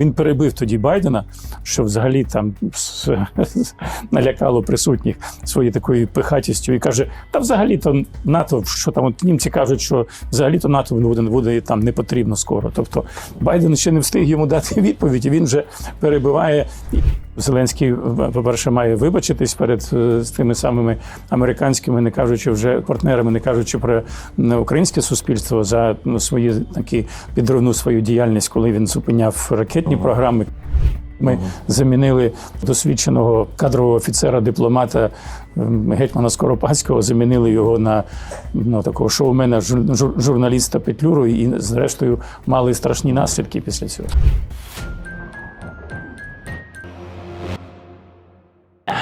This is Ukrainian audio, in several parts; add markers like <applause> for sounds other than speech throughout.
Він перебив тоді Байдена, що взагалі там налякало присутніх своєю такою пихатістю, і каже: та взагалі-то НАТО, що там от німці кажуть, що взагалі-то НАТО буде, буде там не потрібно скоро. Тобто Байден ще не встиг йому дати відповідь, і він вже перебиває. Зеленський, по-перше, має вибачитись перед е, з тими самими американськими, не кажучи вже партнерами, не кажучи про українське суспільство за ну, свої такі підривну свою діяльність, коли він зупиняв ракетні програми. Ми замінили досвідченого кадрового офіцера, дипломата ем, гетьмана Скоропадського, замінили його на ну, такого шоумена, жур- жур- журналіста Петлюру, і зрештою мали страшні наслідки після цього.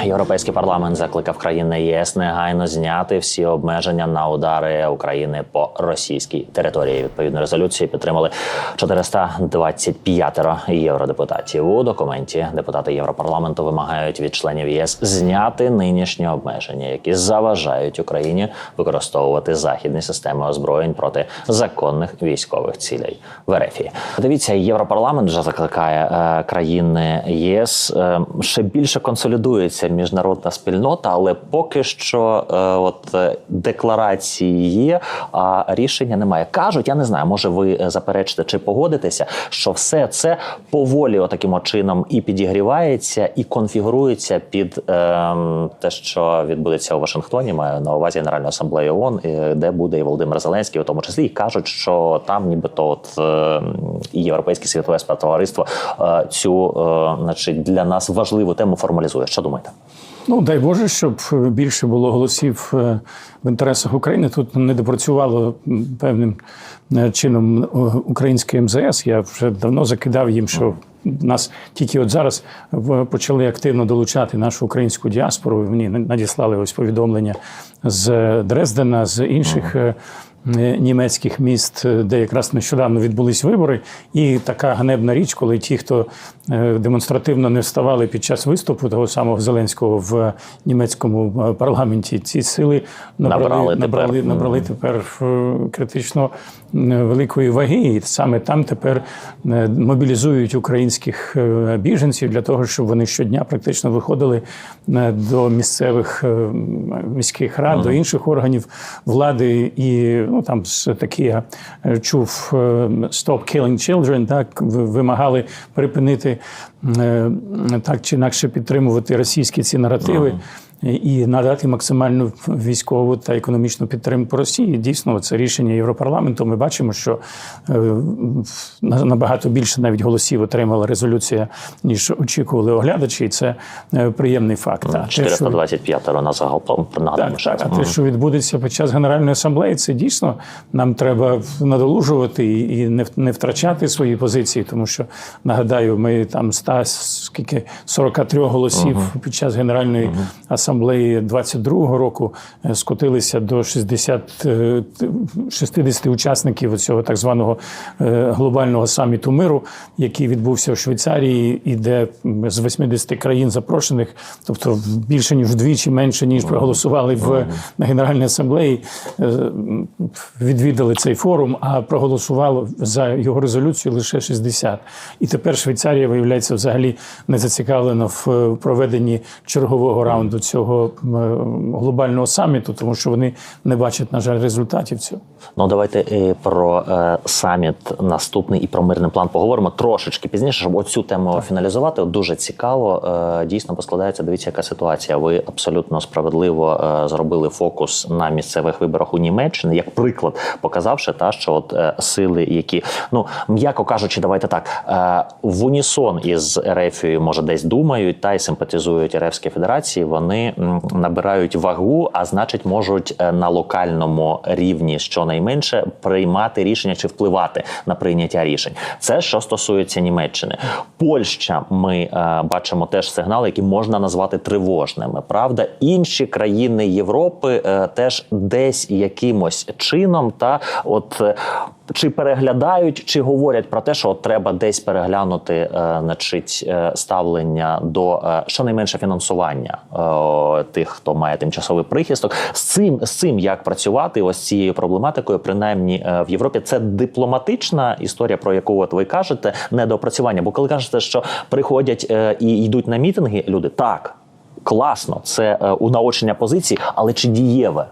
Європейський парламент закликав країни єС негайно зняти всі обмеження на удари України по російській території. Відповідну резолюцію підтримали 425 євродепутатів. У документі депутати Європарламенту вимагають від членів ЄС зняти нинішні обмеження, які заважають Україні використовувати західні системи озброєнь проти законних військових цілей в РФ. Дивіться, європарламент вже закликає е, країни ЄС е, ще більше консолідується міжнародна спільнота, але поки що е, от е, декларації є, а рішення немає. кажуть, я не знаю, може ви е, заперечите чи погодитеся, що все це поволі отаким от чином і підігрівається, і конфігурується під ем, те, що відбудеться у Вашингтоні. Маю на увазі Генеральну асамблею ООН, де буде і Володимир Зеленський, у тому числі, і кажуть, що там, нібито, от е, і європейське світове співтовариство цю, значить, для нас важливу тему формалізує. Що думаєте? Ну, дай Боже, щоб більше було голосів е, в інтересах України. Тут не допрацювало певним е, чином е, українське МЗС. Я вже давно закидав їм, що нас тільки от зараз почали активно долучати нашу українську діаспору. Мені надіслали ось повідомлення з Дрездена, з інших. е, е, Німецьких міст, е, де якраз нещодавно відбулись вибори, і така ганебна річ, коли ті, хто е, демонстративно не вставали під час виступу того самого Зеленського в німецькому е, парламенті, ці сили набрали, Набрали набрали, тепер. набрали тепер е, критично е, великої ваги, і саме там тепер е, мобілізують українських е, біженців для того, щоб вони щодня практично виходили е, до місцевих е, міських рад, до інших органів влади. І ну там такі я е, чув е, Stop Killing Children, так вимагали припинити е, так чи інакше підтримувати російські ці наративи і надати максимальну військову та економічну підтримку Росії. Дійсно, це рішення Європарламенту. Ми бачимо, що е, на- набагато більше навіть голосів отримала резолюція, ніж очікували оглядачі, і це е, приємний факт. А те, що- 425 на загалом так, так. А те, що відбудеться під час Генеральної асамблеї, це дійсно нам треба надолужувати і не втрачати свої позиції, тому що нагадаю, ми там 100, скільки 43 голосів під час Генеральної асамблеї 22-го року е, скотилися до 60, е, 60 учасників цього так званого е, глобального саміту миру, який відбувся в Швейцарії, і де з 80 країн запрошених, тобто більше ніж вдвічі менше ніж проголосували в на Генеральній асамблеї, е, відвідали цей форум, а проголосувало за його резолюцію лише 60. І тепер Швейцарія виявляється взагалі не зацікавлена в е, проведенні чергового раунду цього м, е, глобального саміту, тому що вони не бачать, на жаль, результатів цього. Ну давайте е, про е, саміт наступний і про мирний план поговоримо трошечки пізніше, щоб оцю тему фіналізувати. От дуже цікаво. Е, дійсно поскладається. Дивіться, яка ситуація. Ви абсолютно справедливо е, зробили фокус на місцевих виборах у Німеччині, як приклад, показавши та що от е, сили, які ну м'яко кажучи, давайте так е, в унісон із Ерефією, може, десь думають та й симпатизують Ерефській Федерації. Вони набирають вагу, а значить, можуть е, на локальному рівні щонайменше приймати рішення чи впливати на прийняття рішень. Це що стосується Німеччини. Польща, ми е, бачимо теж сигнали, які можна назвати тривожними. Правда, інші країни Європи е, теж десь якимось чином та от. Чи переглядають, чи говорять про те, що от треба десь переглянути е, значить, е, ставлення до е, щонайменше фінансування тих, хто має тимчасовий прихисток. З цим з цим як працювати? Ось цією проблематикою, принаймні в Європі, це дипломатична історія, про яку от ви кажете, недопрацювання. Бо коли кажете, що приходять і йдуть на мітинги, люди так класно, це унаочнення позиції, але чи дієве?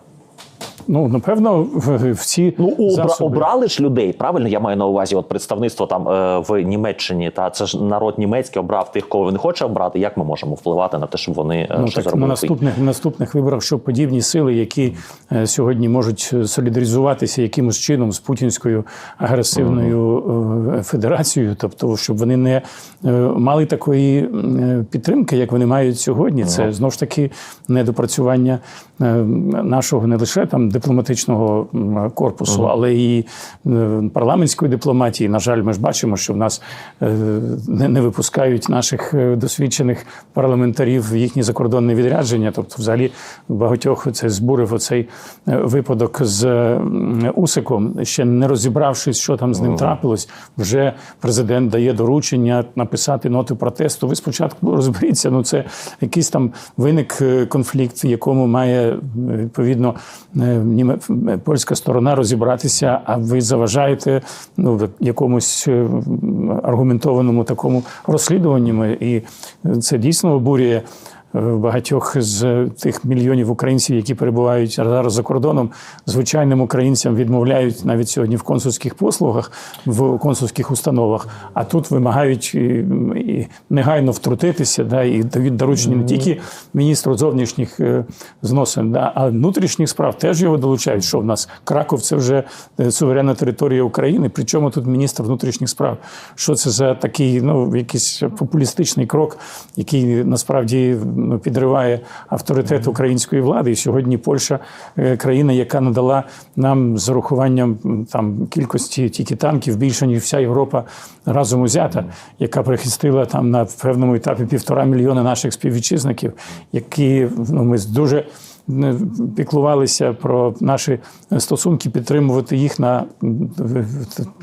Ну, напевно, в, в Ну, обра- засоби... обрали ж людей. Правильно, я маю на увазі, от представництво там е, в Німеччині, та це ж народ німецький обрав тих, кого він хоче обрати. Як ми можемо впливати на те, щоб вони е, Ну, так на наступних на наступних виборах, що подібні сили, які е, сьогодні можуть солідаризуватися якимось чином з путінською агресивною е, федерацією, тобто, щоб вони не е, мали такої підтримки, як вони мають сьогодні. Це знову ж таки недопрацювання нашого не лише там дипломатичного корпусу, але і е, парламентської дипломатії. На жаль, ми ж бачимо, що в нас е, не, випускають наших е, досвідчених парламентарів в їхні закордонні відрядження. Тобто, взагалі, багатьох це збурив оцей випадок з Усиком, ще не розібравшись, що там з ним трапилось. Вже президент дає доручення написати ноту протесту. Ви спочатку розберіться. Ну це якийсь там виник конфлікт, в якому має відповідно польська сторона розібратися. А ви заважаєте ну якомусь е, аргументованому такому розслідуванні. І це дійсно обурює. Е, Багатьох з тих мільйонів українців, які перебувають зараз за кордоном, звичайним українцям відмовляють навіть сьогодні в консульських послугах, в консульських установах. А тут вимагають і, і негайно втрутитися, да, і дають доручення не тільки міністру зовнішніх е, зносин, да, а внутрішніх справ теж його долучають. Що в нас Краков це вже е, суверенна територія України. Причому тут міністр внутрішніх справ? Що це за такий ну якийсь популістичний крок, який насправді підриває авторитет української влади? І сьогодні Польща е, країна, яка надала нам з урахуванням там кількості тільки танків більше ніж вся Європа разом узята, яка прихистила там на певному етапі півтора мільйона наших співвітчизників, які ну ми дуже піклувалися про наші стосунки, підтримувати їх на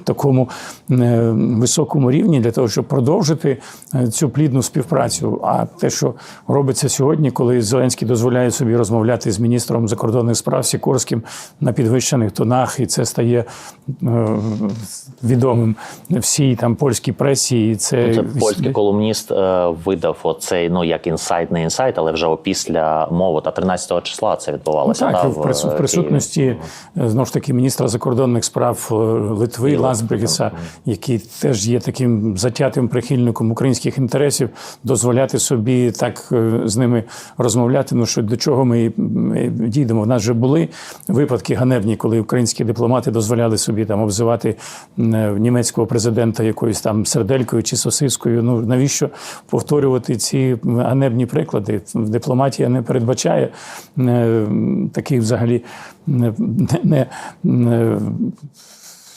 такому е, високому рівні для того, щоб продовжити е, цю плідну співпрацю. А те, що робиться сьогодні, коли Зеленський дозволяє собі розмовляти з міністром закордонних справ Сікорським на підвищених тонах, і це стає е, відомим всій там польській пресі. І це, Це польський колумніст видав оцей ну як інсайт, не інсайт, але вже після мови та 13 числа це відбувалося. Ну, так, да, в, в присутності е, знову ж таки міністра закордонних справ е, Литви Лансбергеса, який теж є таким затятим прихильником українських інтересів, дозволяти собі так е, з ними розмовляти. Ну що до чого ми дійдемо? В нас вже були випадки ганебні, коли українські дипломати дозволяли собі там обзивати німецького президента якоюсь там серделькою чи сосискою. Ну навіщо повторювати ці ганебні приклади? Дипломатія не передбачає е, таких взагалі не, не, не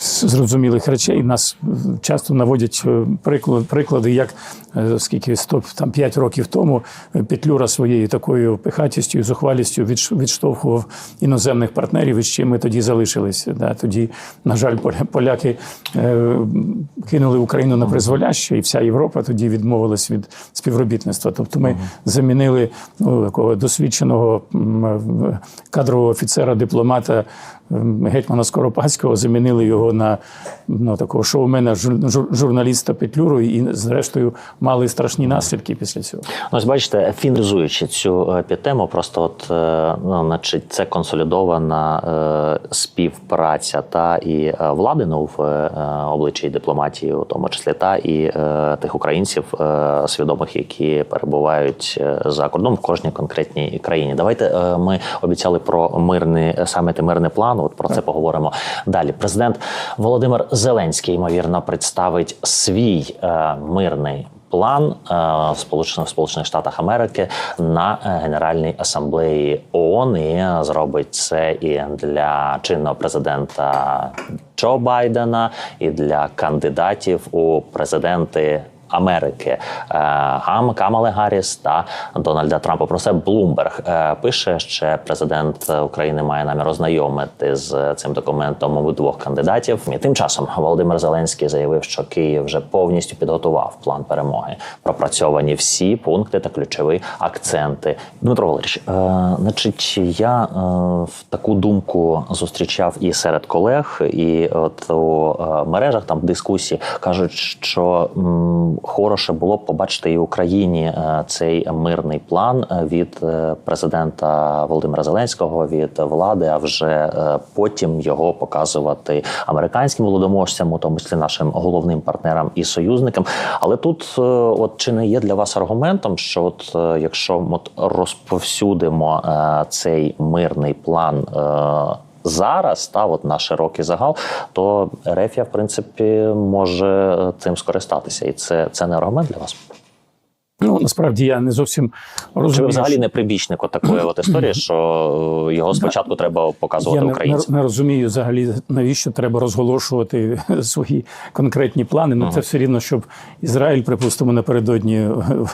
зрозумілих речей. Нас часто наводять е, приклад, приклади, як е, скільки 100, там 5 років тому е, Петлюра своєю такою пихатістю, зухвалістю відштовхував іноземних партнерів, і з чим ми тоді залишилися. Да, тоді, на жаль, поля- поляки кинули Україну на призволяще, і вся Європа тоді відмовилась від співробітництва. Тобто ми замінили ну, такого досвідченого кадрового офіцера, дипломата гетьмана Скоропадського, замінили його на ну, такого шоумена, жур- жур- журналіста Петлюру, і зрештою мали страшні наслідки після цього. Ось бачите, фіналізуючи цю е, підтему, просто от е, ну, значить, це консолідована е, співпраця та і е, влади ну, в обличчі дипломатії, у тому числі та і тих українців свідомих, які перебувають за кордоном в кожній конкретній країні. Давайте ми обіцяли про мирний саміт і мирний план. От про це поговоримо далі. Президент Володимир Зеленський ймовірно представить свій е, мирний план е, в Сполучених Сполучених Штатах Америки на е, Генеральній асамблеї ООН. І зробить це і для чинного президента Джо Байдена, і для кандидатів у президенти Америки е, Гам Камали Гарріс та Дональда Трампа. Про це Блумберг е, пише. Ще президент України має намір ознайомити з цим документом обидвох кандидатів. І тим часом Володимир Зеленський заявив, що Київ вже повністю підготував план перемоги. Пропрацьовані всі пункти та ключові акценти. Дмитро Валерійович, е, значить, я е, в таку думку зустрічав і серед колег, і от у е, мережах там дискусії кажуть, що м, хороше було б побачити і Україні е, цей мирний план е, від е, президента Володимира Зеленського, від влади, а вже потім його показувати американським володоможцям, у тому числі нашим головним партнерам і союзникам. Але тут, от чи не є для вас аргументом, що от якщо от розповсюдимо цей мирний план. Е, Зараз та от на широкий загал, то Рефія, в принципі, може е, цим скористатися, і це, це не аргумент для вас. Ну насправді я не зовсім Чи ви взагалі не прибічник от такої от історії, що е, його спочатку треба показувати Я не, не, не розумію взагалі, навіщо треба розголошувати <laughs> свої конкретні плани. Ну це все рівно, щоб Ізраїль, припустимо, напередодні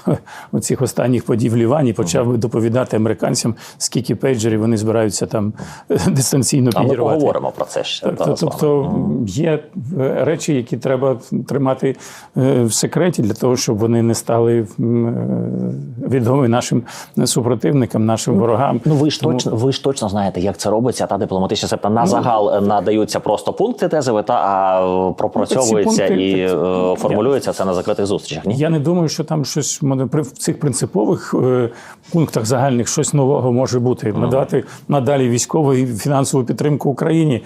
<laughs> цих останніх подій в Лівані почав би доповідати американцям, скільки пейджерів вони збираються там <laughs> дистанційно А ми підірвати. поговоримо про це ще. Тобто, тобто є е, речі, які треба тримати е, в секреті для того, щоб вони не стали е, нашим супротивникам, нашим ворогам. Ну ви ж Тому- точно ви ж точно знаєте, як це робиться. Та дипломатична себто на загал е, надаються просто пункти тезові, та а е, пропрацьовуються пункти- і так, е, формулюються це на закритих зустрічах. Ні, Я не думаю, що там щось в цих принципових пунктах загальних щось нового може бути. Надати надалі військову і фінансову підтримку Україні,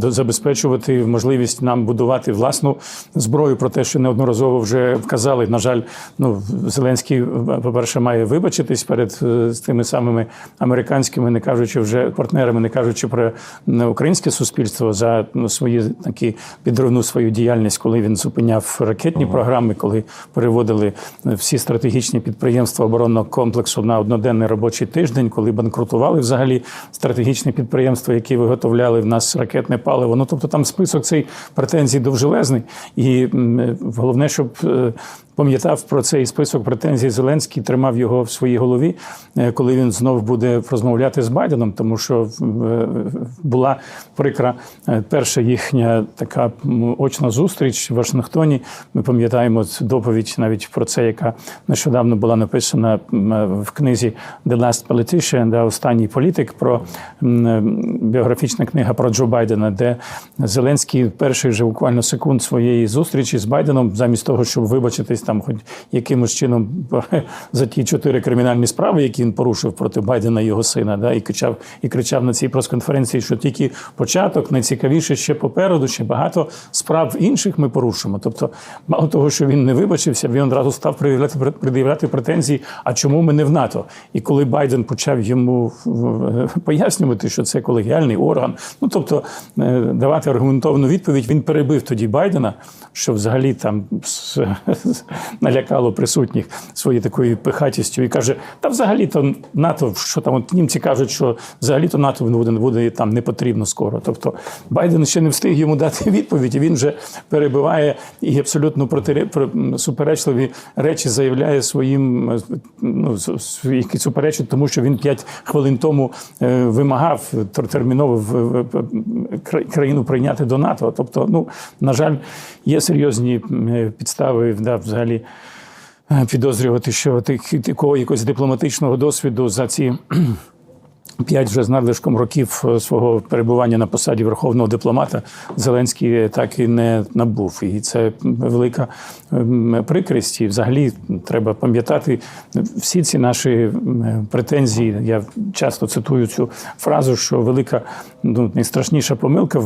забезпечувати можливість нам будувати власну зброю. Про те, що неодноразово вже вказали. На жаль, ну Зеленський, по-перше, має вибачитись перед е, з тими самими американськими, не кажучи вже партнерами, не кажучи про е, українське суспільство за ну, свої такі підривну свою діяльність, коли він зупиняв ракетні програми, коли переводили всі стратегічні підприємства оборонного комплексу на одноденний робочий тиждень, коли банкрутували взагалі стратегічні підприємства, які виготовляли в нас ракетне паливо. Ну тобто там список цей претензій довжелезний, і головне, щоб е, пам'ятав про цей список претензій Зеленський, тримав його в своїй голові, е, коли він знов буде розмовляти з Байденом, тому що е, була прикра е, перша їхня така очна зустріч в Вашингтоні. Ми пам'ятаємо доповідь навіть про це, яка нещодавно була написана в книзі The Last Politician, де останній політик про біографічна книга про Джо Байдена, де Зеленський перший же буквально секунд своєї зустрічі з Байденом, замість того, щоб вибачитись там, хоч якимось чином <laughs> за ті чотири кримінальні справи, які він порушив проти Байдена і його сина, да, і кричав, і кричав на цій прес-конференції, що тільки початок, найцікавіше ще попереду, ще багато справ інших ми порушимо. Тобто, мало того, що він не вибачився, він одразу став пред'являти, пред'являти претензії. А чому ми не в НАТО? І коли Байден почав йому е, пояснювати, що це колегіальний орган, ну тобто е, давати аргументовану відповідь, він перебив тоді Байдена, що взагалі там с- налякало присутніх своєю такою пихатістю, і каже: та взагалі то НАТО, що там от німці кажуть, що взагалі то НАТО буде, буде там не потрібно скоро. Тобто Байден ще не встиг йому дати <laughs> відповідь, і він вже перебиває і абсолютно протире- про- суперечливі речі заявляє своїм, ну, які суперечать, тому що він 5 хвилин тому е, вимагав тер- терміново країну прийняти до НАТО. Тобто, ну на жаль, є серйозні е, підстави да, взагалі. Е, Підозрювати, що такого якогось дипломатичного досвіду за ці <clears throat> п'ять вже з надлишком років е, свого перебування на посаді верховного дипломата Зеленський так і не набув. І це велика прикрість. І взагалі треба пам'ятати всі ці наші претензії. Я часто цитую цю фразу, що велика, ну найстрашніша помилка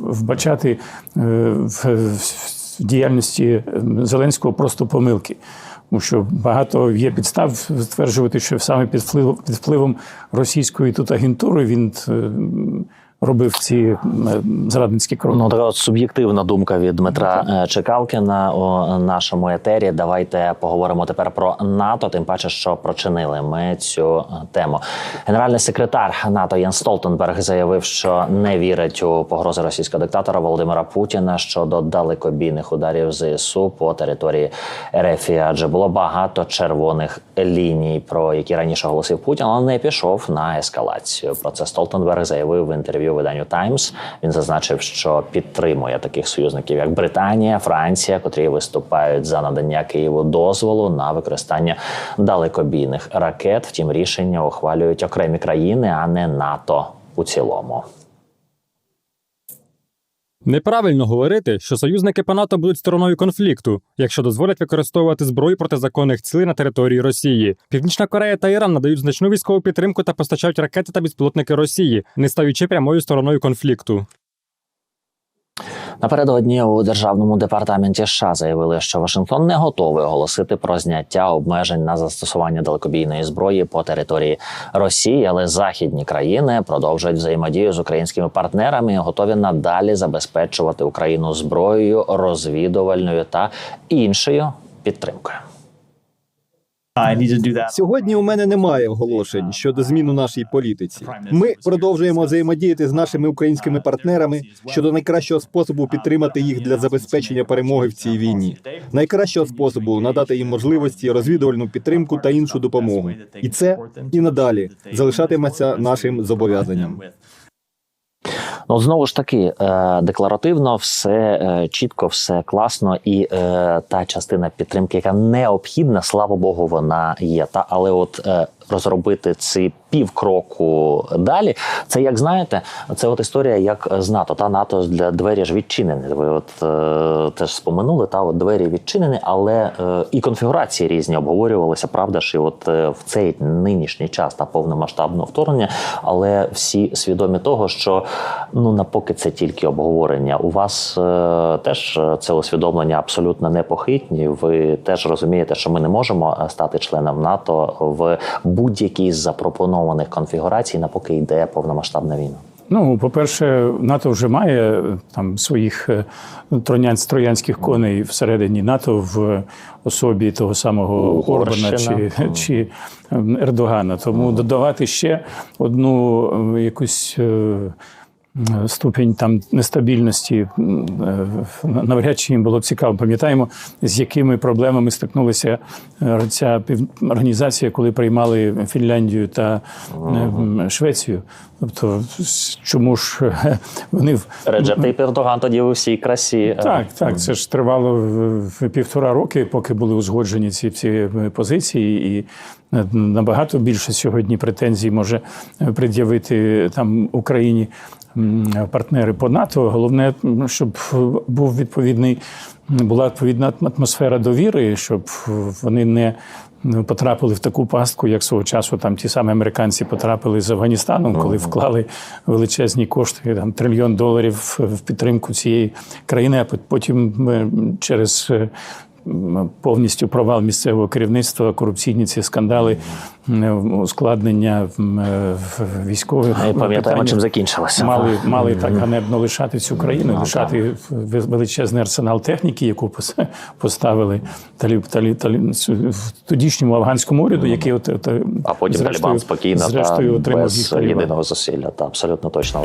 вбачати е, в, в діяльності ем, Зеленського просто помилки. Тому що багато є підстав стверджувати, що саме під впливом, російської тут агентури він е, робив ці е, зрадницькі кроки. Ну, така от суб'єктивна думка від Дмитра е, Чекалкіна у нашому етері. Давайте поговоримо тепер про НАТО. Тим паче, що прочинили ми цю е, тему. Генеральний секретар НАТО Єн Столтенберг заявив, що не вірить у погрози російського диктатора Володимира Путіна щодо далекобійних ударів ЗСУ по території РФ. Адже було багато червоних ліній, про які раніше оголосив Путін, але не пішов на ескалацію. Про це Столтенберг заявив в інтерв'ю виданню Таймс. Він зазначив, що підтримує таких союзників, як Британія, Франція, котрі виступають за надання Києву дозволу на використання далекобійних ракет. Втім, рішення ухвалюють окремі країни, а не НАТО у цілому. Неправильно говорити, що союзники по НАТО будуть стороною конфлікту, якщо дозволять використовувати зброю проти законних цілей на території Росії. Північна Корея та Іран надають значну військову підтримку та постачають ракети та безпілотники Росії, не стаючи прямою стороною конфлікту. Напередодні у державному департаменті США заявили, що Вашингтон не готовий оголосити про зняття обмежень на застосування далекобійної зброї по території Росії, але західні країни продовжують взаємодію з українськими партнерами і готові надалі забезпечувати Україну зброєю, розвідувальною та іншою підтримкою. I. Сьогодні у мене немає оголошень щодо змін у нашій політиці. Ми продовжуємо взаємодіяти з нашими українськими партнерами щодо найкращого способу підтримати їх для забезпечення перемоги в цій війні. Найкращого способу надати їм можливості, розвідувальну підтримку та іншу допомогу. І це і надалі залишатиметься нашим зобов'язанням. Ну знову ж таки, е, декларативно все е, чітко, все класно, і е, та частина підтримки, яка необхідна, слава Богу, вона є. Та але от розробити ці півкроку далі, це як знаєте, це от історія як з НАТО. Та НАТО для двері ж відчинені. Ви от е, теж споминули, та от двері відчинені, але е, і конфігурації різні обговорювалися, правда ж, і от е, в цей нинішній час та повномасштабного вторгнення, але всі свідомі того, що ну напоки це тільки обговорення. У вас е, теж це усвідомлення абсолютно непохитні. Ви теж розумієте, що ми не можемо е, стати членом НАТО в будь-якій з запропонованих конфігурацій, напоки йде повномасштабна війна. Ну, по-перше, НАТО вже має е, там своїх е, троян, троянських коней всередині НАТО в особі того самого Угорщина. Орбана чи, <laughs> чи ем, Ердогана. Тому додавати ще одну е, якусь. Ступінь там нестабільності е, навряд чи їм було б цікаво. Пам'ятаємо, з якими проблемами стикнулася е, ця організація, коли приймали Фінляндію та е, Швецію. Тобто, чому ж вони в Реджеп Тейп Ердоган тоді у всій красі. так, так, це ж тривало півтора роки, поки були узгоджені ці всі позиції, і набагато більше сьогодні претензій може пред'явити там Україні партнери по НАТО. Головне, щоб був відповідний, була відповідна атмосфера довіри, щоб вони не потрапили в таку пастку, як свого часу там ті самі американці потрапили з Афганістаном, коли вклали величезні кошти, там трильйон доларів в підтримку цієї країни, а потім е, через е, повністю провал місцевого керівництва, корупційні ці скандали, ускладнення військових І пам'ятаємо, питаннях чим закінчилося. Мали, мали так ганебно лишати цю країну, лишати в- величезний арсенал техніки, яку поставили таліб, таліб, в тодішньому афганському уряду, який от, от, А потім зрештою- Талібан спокійно зрештою та отримав без їх єдиного зусилля. Та абсолютно точно.